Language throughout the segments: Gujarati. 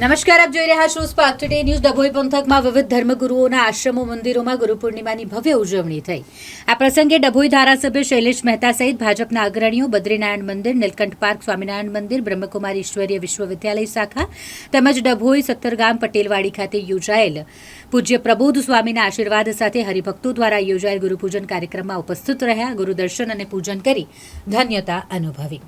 નમસ્કાર, આપ જોઈ રહ્યા છો સ્પાર્ક ટુડે ન્યૂઝ ડભોઈ પંથકમાં વિવિધ ધર્મગુરુઓના આશ્રમો, મંદિરોમાં ગુરુ પૂર્ણિમાની ભવ્ય ઉજવણી થઈ. આ પ્રસંગે ડભોઈ ધારાસભ્ય શૈલેષ મહેતા સહિત ભાજપના અગ્રણીઓ બદ્રીનારાયણ મંદિર, નીલકંઠ પાર્ક, સ્વામિનારાયણ મંદિર બ્રહ્મકુમારી ઈશ્વરીય વિશ્વવિદ્યાલય શાખા તેમજ ડભોઈ સત્તરગામ પટેલવાડી ખાતે યોજાયેલ પૂજ્ય પ્રબોધ સ્વામીના આશીર્વાદ સાથે હરિભક્તો દ્વારા યોજાયેલ ગુરુપૂજન કાર્યક્રમમાં ઉપસ્થિત રહ્યા. ગુરુદર્શન અને પૂજન કરી ધન્યતા અનુભવી.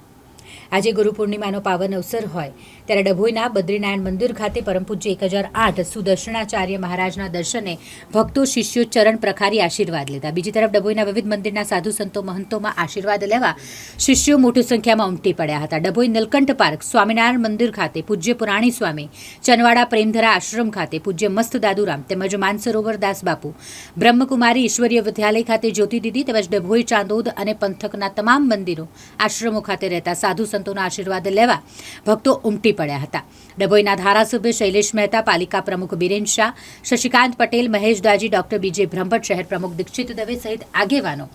આજે ગુરુ પૂર્ણિમાનો પાવન અવસર હોય, ત્યારે ડભોઈના બદ્રીનારાયણ મંદિર ખાતે પરમ પૂજ્ય એક હજાર આઠ સુદર્શનાચાર્ય મહારાજના દર્શને ભક્તો શિષ્યો ચરણ પ્રખારી આશીર્વાદ લીધા. બીજી તરફ ડભોઈના વિવિધ મંદિરના સાધુ સંતો મહંતોમાં આશીર્વાદ લેવા શિષ્યો મોટી સંખ્યામાં ઉમટી પડ્યા હતા. ડભોઈ નીલકંઠ પાર્ક સ્વામિનારાયણ મંદિર ખાતે પૂજ્ય પુરાણી સ્વામી ચનવાડા પ્રેમધરા આશ્રમ ખાતે પૂજ્ય મસ્ત દાદુરામ તેમજ માનસરોવર દાસ બાપુ, બ્રહ્મકુમારી ઈશ્વરીય વિદ્યાલય ખાતે જ્યોતિ દીદી તેમજ ડભોઈ ચાંદોદ અને પંથકના તમામ મંદિરો આશ્રમો ખાતે રહેતા સાધુ સંતોના આશીર્વાદ લેવા ભક્તો ઉમટી પડ્યા હતા. ડભોઈના ધારાસભ્ય શૈલેષ મહેતા, પાલિકા પ્રમુખ Biren Shah, Shashikant Patel, Mahesh Daji, doctor B J Brahmbhatt, શહેર પ્રમુખ દીક્ષિત દવે સહિત આગેવાનો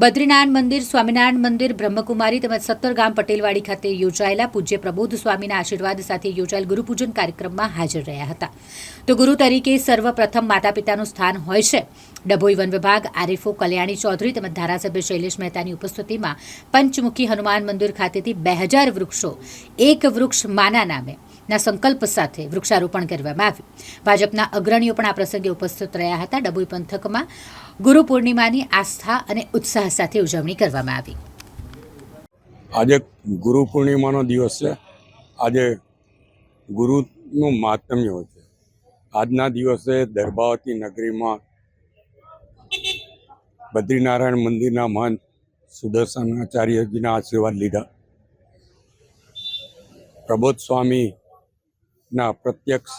બદ્રીનારાયણ મંદિર, સ્વામિનારાયણ મંદિર, બ્રહ્મકુમારી તેમજ સત્તરગામ પટેલવાડી ખાતે યોજાયેલા પૂજ્ય પ્રબોધ સ્વામીના આશીર્વાદ સાથે યોજાયેલ ગુરુપૂજન કાર્યક્રમમાં હાજર રહ્યા હતા. તો ગુરુ તરીકે સર્વપ્રથમ માતા પિતાનું સ્થાન હોય છે. ડભોઈ વન વિભાગ આરીફો કલ્યાણી ચૌધરી તેમજ ધારાસભ્ય શૈલેષ મહેતાની ઉપસ્થિતિમાં પંચમુખી હનુમાન મંદિર ખાતેથી બે હજાર વૃક્ષો, એક વૃક્ષ માના નામે ના સંકલ્પ સાથે વૃક્ષારોપણ કરવામાં આવ્યું. ભાજપના અગ્રણીઓ પણ આ પ્રસંગે ઉપસ્થિત રહ્યા હતા. ડભોઈ પંથકમાં ગુરુ પૂર્ણિમાની આસ્થા અને ઉત્સાહ સાથે ઉજવણી કરવામાં આવી. આજે ગુરુ પૂર્ણિમાનો દિવસ છે. આજે ગુરુનું મહાત્મ્ય હોય છે. આજના દિવસે દરબાવતી નગરીમાં બદ્રીનારાયણ મંદિરના મહંત સુદર્શનાચાર્યજીના આશીર્વાદ લીધા. પ્રબોધ સ્વામીના પ્રત્યક્ષ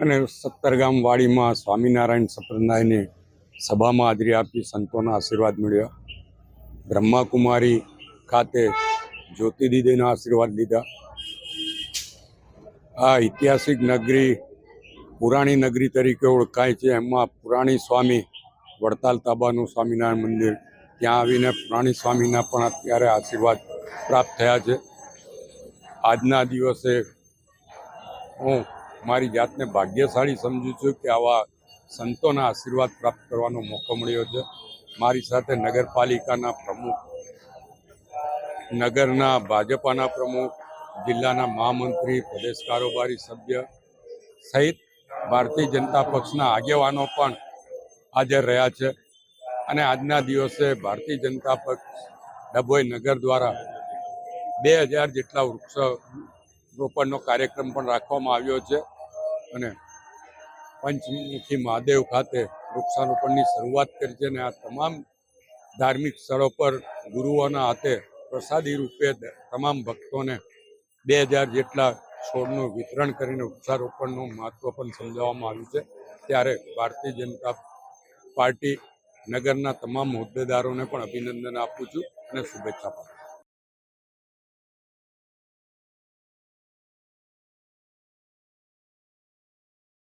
અને સત્તરગામ વાડીમાં સ્વામિનારાયણ સંપ્રદાયની સભામાં હાજરી આપી સંતોના આશીર્વાદ મળ્યા. બ્રહ્માકુમારી ખાતે જ્યોતિદીદીના આશીર્વાદ લીધા. આ ઐતિહાસિક નગરી પુરાણી નગરી તરીકે ઓળખાય છે. એમાં પુરાણી સ્વામી વડતાલ તાબાનું સ્વામિનારાયણ મંદિર, ત્યાં આવીને પુરાણી સ્વામીના પણ અત્યારે આશીર્વાદ પ્રાપ્ત થયા છે. આજના દિવસે હું મારી જાતને ભાગ્યશાળી સમજુ છું કે આવા સંતોના આશીર્વાદ પ્રાપ્ત કરવાનો મોકો મળ્યો છે. મારી સાથે નગરપાલિકાના પ્રમુખ, નગરના ભાજપાના પ્રમુખ, જિલ્લાના મહામંત્રી, પ્રદેશ કારોબારી સભ્ય સહિત ભારતીય જનતા પક્ષના આગેવાનો પણ હાજર રહ્યા છે. અને આજના દિવસે ભારતીય જનતા પક્ષ ડભોઈ નગર દ્વારા બે હજાર જેટલા વૃક્ષ રોપણનો કાર્યક્રમ પણ રાખવામાં આવ્યો છે અને પંચમુખી મહાદેવ ખાતે વૃક્ષારોપણની શરૂઆત કરી છે અને આ તમામ ધાર્મિક સ્થળો પર ગુરુઓના હાથે પ્રસાદી રૂપે તમામ ભક્તોને બે હજાર જેટલા છોડનું વિતરણ કરીને વૃક્ષારોપણનું મહત્વ પણ સમજાવવામાં આવ્યું છે. ત્યારે ભારતીય જનતા પાર્ટી નગરના તમામ હોદ્દેદારોને પણ અભિનંદન આપું છું અને શુભેચ્છા પાઠવું